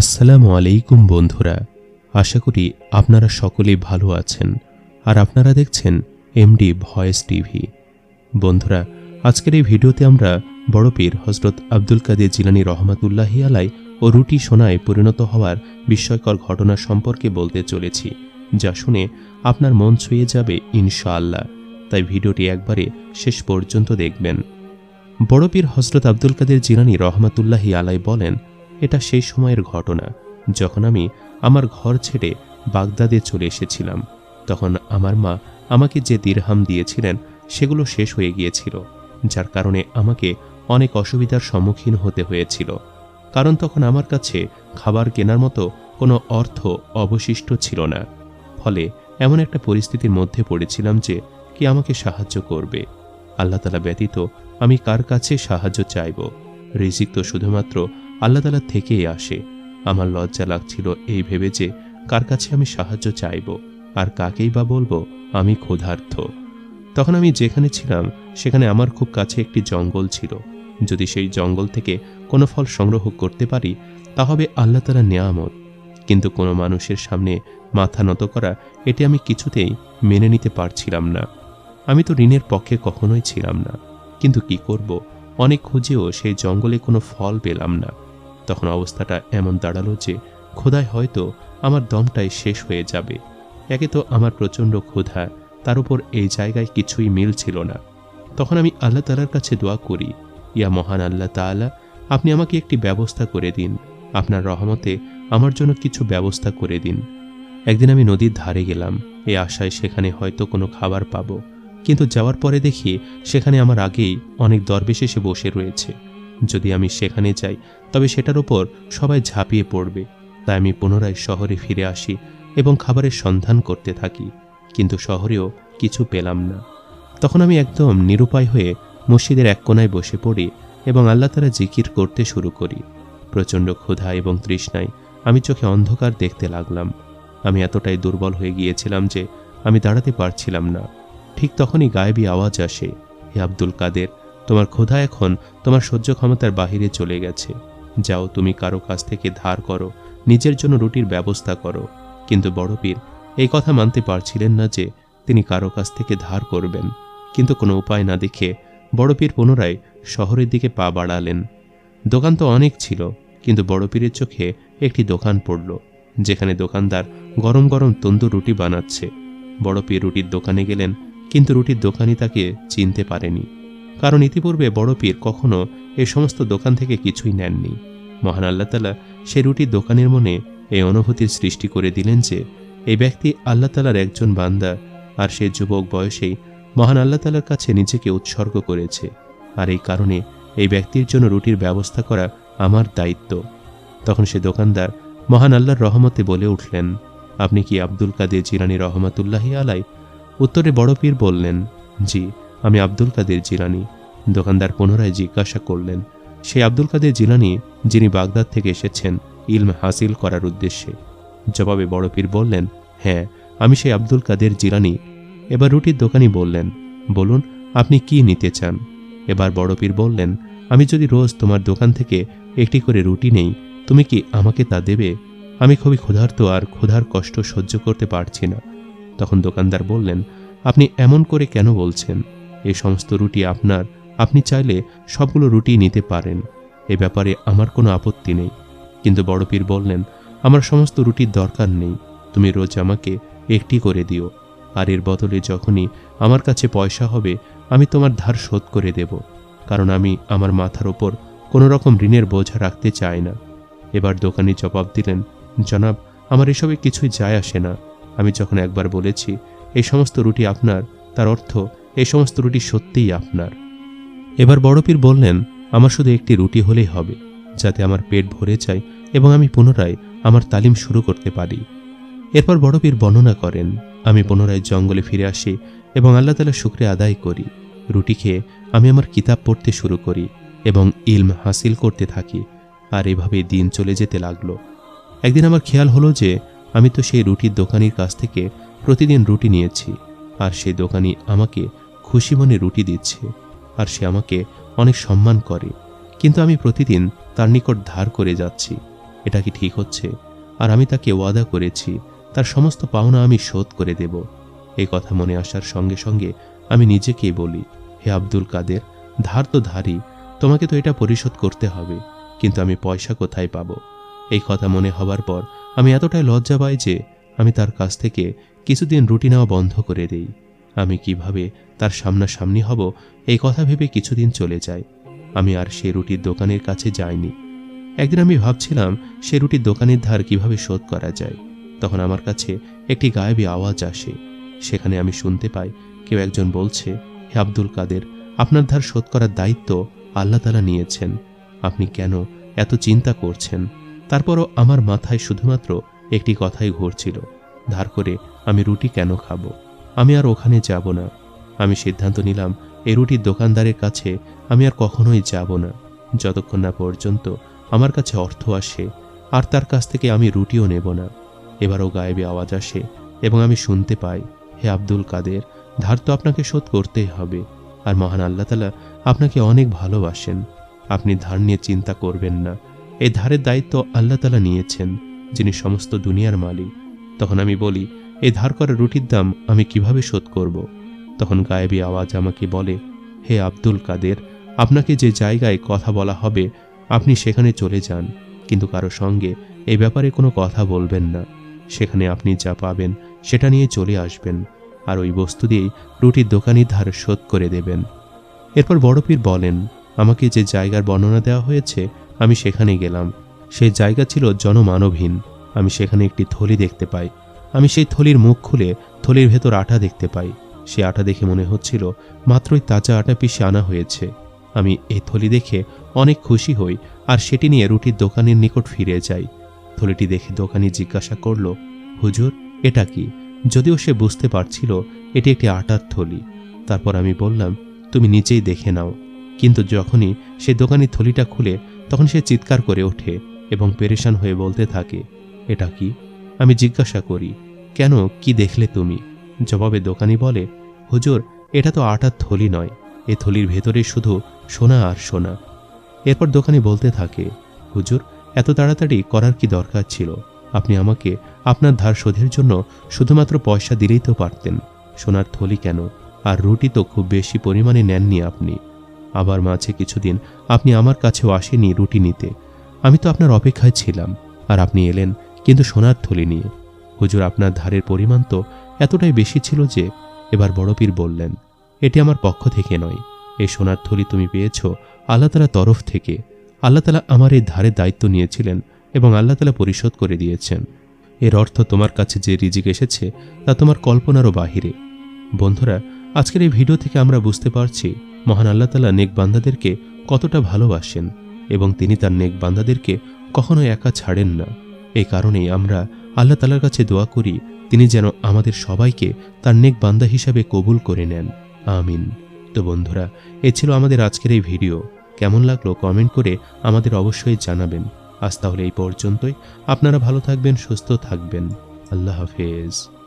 আসসালামু আলাইকুম বন্ধুরা, আশা করি আপনারা সকলেই ভালো আছেন আর আপনারা দেখছেন এমডি ভয়েস টিভি। বন্ধুরা, আজকের এই ভিডিওতে আমরা বড় পীর হজরত আব্দুল কাদের জিলানি রহমাতুল্লাহি আলাই ও রুটি সোনায় পরিণত হওয়ার বিস্ময়কর ঘটনা সম্পর্কে বলতে চলেছি, যা শুনে আপনার মন ছুঁয়ে যাবে ইনশাআল্লাহ। তাই ভিডিওটি একবারে শেষ পর্যন্ত দেখবেন। বড় পীর হজরত আব্দুল কাদের জিলানি রহমাতুল্লাহি আলাই বলেন এটা সেই সময়ের ঘটনা। যখন আমি আমার ঘর ছেড়ে বাগদাদে চলে এসেছিলাম, তখন আমার মা আমাকে যে দিরহাম দিয়েছিলেন, সেগুলো শেষ হয়ে গিয়েছিল, যার কারণে আমাকে অনেক অসুবিধার সম্মুখীন হতে হয়েছিল। কারণ তখন আমার কাছে খাবার কেনার মতো কোনো অর্থ অবশিষ্ট ছিল না। ফলে এমন একটা পরিস্থিতির মধ্যে পড়েছিলাম যে, কি আমাকে সাহায্য করবে? আল্লাহ তালা ব্যতীত আমি কার কাছে সাহায্য চাইব? রিজিক তো শুধুমাত্র আল্লাহ তালা থেকেই আসে। আমার লজ্জা লাগছিল এই ভেবে যে কার কাছে আমি সাহায্য চাইব আর কাকেই বা বলব আমি ক্ষুধার্থ তখন আমি যেখানে ছিলাম, সেখানে আমার খুব কাছে একটি জঙ্গল ছিল। যদি সেই জঙ্গল থেকে কোনো ফল সংগ্রহ করতে পারি, তা হবে আল্লাহ তালা নেয়ামত। কিন্তু কোনো মানুষের সামনে মাথা নত করা, এটি আমি কিছুতেই মেনে নিতে পারছিলাম না। আমি তো ঋণের পক্ষে কখনোই ছিলাম না। কিন্তু কি করব? অনেক খুঁজেও সেই জঙ্গলে কোনো ফল পেলাম না। তখন অবস্থাটা এমন দাঁড়াল যে ক্ষুধায় হয়তো আমার দমটাই শেষ হয়ে যাবে। একে তো আমার প্রচণ্ড ক্ষুধা, তার উপর এই জায়গায় কিছুই মিল ছিল না। তখন আমি আল্লাহ তালার কাছে দোয়া করি, ইয়া মহান আল্লাহ তাআলা, আপনি আমাকে একটি ব্যবস্থা করে দিন। আপনার রহমতে আমার জন্য কিছু ব্যবস্থা করে দিন। একদিন আমি নদীর ধারে গেলাম, এই আশায় সেখানে হয়তো কোনো খাবার পাবো। কিন্তু যাওয়ার পরে দেখি সেখানে আমার আগেই অনেক দরবেশ এসে বসে রয়েছে। যদি আমি সেখানে যাই, তবে সেটার ওপর সবাই ঝাঁপিয়ে পড়বে। তাই আমি পুনরায় শহরে ফিরে আসি এবং খাবারের সন্ধান করতে থাকি। কিন্তু শহরেও কিছু পেলাম না। তখন আমি একদম নিরুপায় হয়ে মসজিদের এক কোনায় বসে পড়ি এবং আল্লাহ তারা জিকির করতে শুরু করি। প্রচণ্ড ক্ষুধা এবং তৃষ্ণায় আমি চোখে অন্ধকার দেখতে লাগলাম। আমি এতটাই দুর্বল হয়ে গিয়েছিলাম যে আমি দাঁড়াতে পারছিলাম না। ঠিক তখনই গায়েবী আওয়াজ আসে, হে আব্দুল কাদের তোমার ক্ষুধা এখন তোমার সহ্য ক্ষমতার বাহিরে চলে গেছে। যাও, তুমি কারও কাছ থেকে ধার করো, নিজের জন্য রুটির ব্যবস্থা করো। কিন্তু বড় পীর, এই কথা মানতে পারছিলেন না যে তিনি কারও কাছ থেকে ধার করবেন। কিন্তু কোনো উপায় না দেখে বড় পীর পুনরায় শহরের দিকে পা বাড়ালেন। দোকান তো অনেক ছিল, কিন্তু বড় পীরের চোখে একটি দোকান পড়ল, যেখানে দোকানদার গরম গরম তন্দুর রুটি বানাচ্ছে। বড় পীর রুটির দোকানে গেলেন, কিন্তু রুটির দোকানি তাকে চিনতে পারেনি। কারণ ইতিপূর্বে বড় পীর কখনো এ সমস্ত দোকান থেকে কিছুই নেননি। মহান আল্লাহ তালা সে রুটির দোকানের মনে এই অনুভূতির সৃষ্টি করে দিলেন যে, এই ব্যক্তি আল্লাহ তালার একজন বান্দা আর সে যুবক বয়সেই মহান আল্লাহ তালার কাছে নিজেকে উৎসর্গ করেছে। আর এই কারণে এই ব্যক্তির জন্য রুটির ব্যবস্থা করা আমার দায়িত্ব। তখন সে দোকানদার মহান আল্লাহর রহমতে বলে উঠলেন, আপনি কি আব্দুল কাদের জিরানি রহমতুল্লাহি আলাই উত্তরে বড় পীর বললেন, জি আমি আব্দুল কাদের জিলানি। দোকানদার পুনরায় জিজ্ঞাসা করলেন সেই আব্দুল কাদের জিলানি যিনি বাগদাদ থেকে এসেছেন, ইলম হাসিল করার উদ্দেশ্যে। জবাবে বড় পীর বললেন হ্যাঁ আমি সেই আব্দুল কাদের জিলানি। এবার রুটির দোকানি বললেন, বলুন, আপনি কি নিতে চান? এবার বড় পীর বললেন, আমি যদি রোজ তোমার দোকান থেকে একটি করে রুটি নেই, তুমি কি আমাকে তা দেবে? আমি খুবই ক্ষুধার্ত আর ক্ষুধার কষ্ট সহ্য করতে পারছি না। তখন দোকানদার বললেন, আপনি এমন করে কেন বলছেন? এই সমস্ত রুটি আপনার। আপনি চাইলে সবগুলো রুটি নিতে পারেন। এ ব্যাপারে আমার কোনো আপত্তি নেই। কিন্তু বড় পীর বললেন, আমার সমস্ত রুটির দরকার নেই। তুমি রোজ আমাকে একটি করে দিও। আর এর বদলে যখনই আমার কাছে পয়সা হবে, আমি তোমার ধার শোধ করে দেব। কারণ আমি আমার মাথার ওপর কোনো রকম ঋণের বোঝা রাখতে চাই না। এবার দোকানি জবাব দিলেন, জনাব, আমার এসবে কিছুই যায় আসে না। আমি যখন একবার বলেছি, এই সমস্ত রুটি আপনার, তার অর্থ এই সমস্ত রুটি সত্যিই আপনার। এবার বড় পীর বললেন, আমার শুধু একটি রুটি হলেই হবে, যাতে আমার পেট ভরে যায় এবং আমি পুনরায় আমার তালিম শুরু করতে পারি। এরপর বড় পীর বর্ণনা করেন, আমি পুনরায় জঙ্গলে ফিরে আসি এবং আল্লাহ তালা শুক্রে আদায় করি। রুটি খেয়ে আমি আমার কিতাব পড়তে শুরু করি এবং ইলম হাসিল করতে থাকি। আর এভাবে দিন চলে যেতে লাগল। একদিন আমার খেয়াল হলো যে আমি তো সেই রুটির দোকানির কাছ থেকে প্রতিদিন রুটি নিয়েছি, আর সেই দোকানি আমাকে খুশি মনে রুটি দিচ্ছে, আর সে আমাকে অনেক সম্মান করে। কিন্তু আমি প্রতিদিন তার নিকট ধার করে যাচ্ছি। এটা কি ঠিক হচ্ছে? আর আমি তাকে ওয়াদা করেছি, তার সমস্ত পাওনা আমি শোধ করে দেব। এই কথা মনে আসার সঙ্গে সঙ্গে আমি নিজেকেই বলি, হে আব্দুল কাদের, ধার তো ধারই, তোমাকে তো এটা পরিশোধ করতে হবে, কিন্তু আমি পয়সা কোথায় পাবো? এই কথা মনে হবার পর আমি এতটাই লজ্জা পাই যে আমি তার কাছ থেকে কিছুদিন রুটি নেওয়া বন্ধ করে দেই। আমি কীভাবে তার সামনাসামনি হব, এই কথা ভেবে কিছুদিন চলে যায়। আমি আর সে রুটির দোকানের কাছে যাইনি। একদিন আমি ভাবছিলাম, সে রুটির দোকানের ধার কীভাবে শোধ করা যায়। তখন আমার কাছে একটি গায়েবী আওয়াজ আসে। সেখানে আমি শুনতে পাই, কেউ একজন বলছে, হে আব্দুল কাদের, আপনার ধার শোধ করার দায়িত্ব আল্লাহ তালা নিয়েছেন। আপনি কেন এত চিন্তা করছেন? তারপরও আমার মাথায় শুধুমাত্র একটি কথাই ঘুরছিল, ধার করে আমি রুটি কেন খাব? আমি আর ওখানে যাব না। আমি সিদ্ধান্ত নিলাম, এই রুটির দোকানদারের কাছে আমি আর কখনোই যাব না। যতক্ষণ না পর্যন্ত আমার কাছে অর্থ আসে, আর তার কাছ থেকে আমি রুটিও নেব না। এবারও গায়েবে আওয়াজ আসে এবং আমি শুনতে পাই, হে আব্দুল কাদের, ধার তো আপনাকে শোধ করতেই হবে, আর মহান আল্লাহ তালা আপনাকে অনেক ভালোবাসেন। আপনি ধার নিয়ে চিন্তা করবেন না। এই ধারের দায়িত্ব আল্লাহ তালা নিয়েছেন, যিনি সমস্ত দুনিয়ার মালিক। তখন আমি বলি এই ধার করা রুটির দাম আমি কীভাবে শোধ করব? তখন গায়েবী আওয়াজ আমাকে বলে, হে আব্দুল কাদের, আপনাকে যে জায়গায় কথা বলা হবে, আপনি সেখানে চলে যান। কিন্তু কারও সঙ্গে এ ব্যাপারে কোনো কথা বলবেন না। সেখানে আপনি যা পাবেন, সেটা নিয়ে চলে আসবেন। আর ওই বস্তু দিয়েই রুটির দোকানি ধার শোধ করে দেবেন। এরপর বড়পীর বলেন, আমাকে যে জায়গার বর্ণনা দেওয়া হয়েছে, আমি সেখানে গেলাম। সেই জায়গা ছিল জনমানবহীন। আমি সেখানে একটি থলি দেখতে পাই। আমি সেই থলির মুখ খুলে থলির ভেতর আটা দেখতে পাই। সে আটা দেখে মনে হচ্ছিল, মাত্রই তাজা আটা পিষে আনা হয়েছে। আমি এই থলি দেখে অনেক খুশি হই আর সেটি নিয়ে রুটির দোকানের নিকট ফিরে যাই। থলিটি দেখে দোকানি জিজ্ঞাসা করল, হুজুর, এটা কি? যদিও সে বুঝতে পারছিল এটি একটি আটার থলি। তারপর আমি বললাম, তুমি নিজেই দেখে নাও। কিন্তু যখনই সে দোকানি থলিটা খুলে, তখন সে চিৎকার করে ওঠে এবং পেরেশান হয়ে বলতে থাকে, এটা কি? আমি জিজ্ঞাসা করি, কেন, কি দেখলে তুমি? জবাবে দোকানি বলে, হুজুর, এটা তো আটার থলি নয়, এ থলির ভেতরে শুধু সোনা আর সোনা। এরপর দোকানি বলতে থাকে, হুজুর, এত তাড়াতাড়ি করার কি দরকার ছিল? আপনি আমাকে আপনার ধার শোধের জন্য শুধুমাত্র পয়সা দিলেই তো পারতেন। সোনার থলি কেন? আর রুটি তো খুব বেশি পরিমাণে নেননি আপনি। আবার মাঝে কিছুদিন আপনি আমার কাছেও আসেনি রুটি নিতে। আমি তো আপনার অপেক্ষায় ছিলাম। আর আপনি এলেন কিন্তু সোনার থলি নিয়ে। হুজুর আপনার ধারের পরিমাণ তো এতটাই বেশি ছিল যে এবার বড় পীর বললেন, এটি আমার পক্ষ থেকে নয়। এই সোনার থলি তুমি পেয়েছ আল্লাহ তালা তরফ থেকে। আল্লাহ তালা আমার এই ধারের দায়িত্ব নিয়েছিলেন এবং আল্লাহ তালা পরিশোধ করে দিয়েছেন। এর অর্থ তোমার কাছে যে রিজিক এসেছে, তা তোমার কল্পনারও বাহিরে। বন্ধুরা, আজকের এই ভিডিও থেকে আমরা বুঝতে পারছি মহান আল্লাহ তালা নেক বান্দাদেরকে কতটা ভালোবাসেন এবং তিনি তার নেক বান্দাদেরকে কখনো একা ছাড়েন না। এই কারণেই আমরা আল্লাহ তালার কাছে দোয়া করি, তিনি যেন আমাদের সবাইকে তার নেক বান্দা হিসাবে কবুল করে নেন। আমিন। তো বন্ধুরা, এ ছিল আমাদের আজকের এই ভিডিও। কেমন লাগল কমেন্ট করে আমাদের অবশ্যই জানাবেন। আজ তাহলে এই পর্যন্তই। আপনারা ভালো থাকবেন, সুস্থ থাকবেন। আল্লাহ হাফেজ।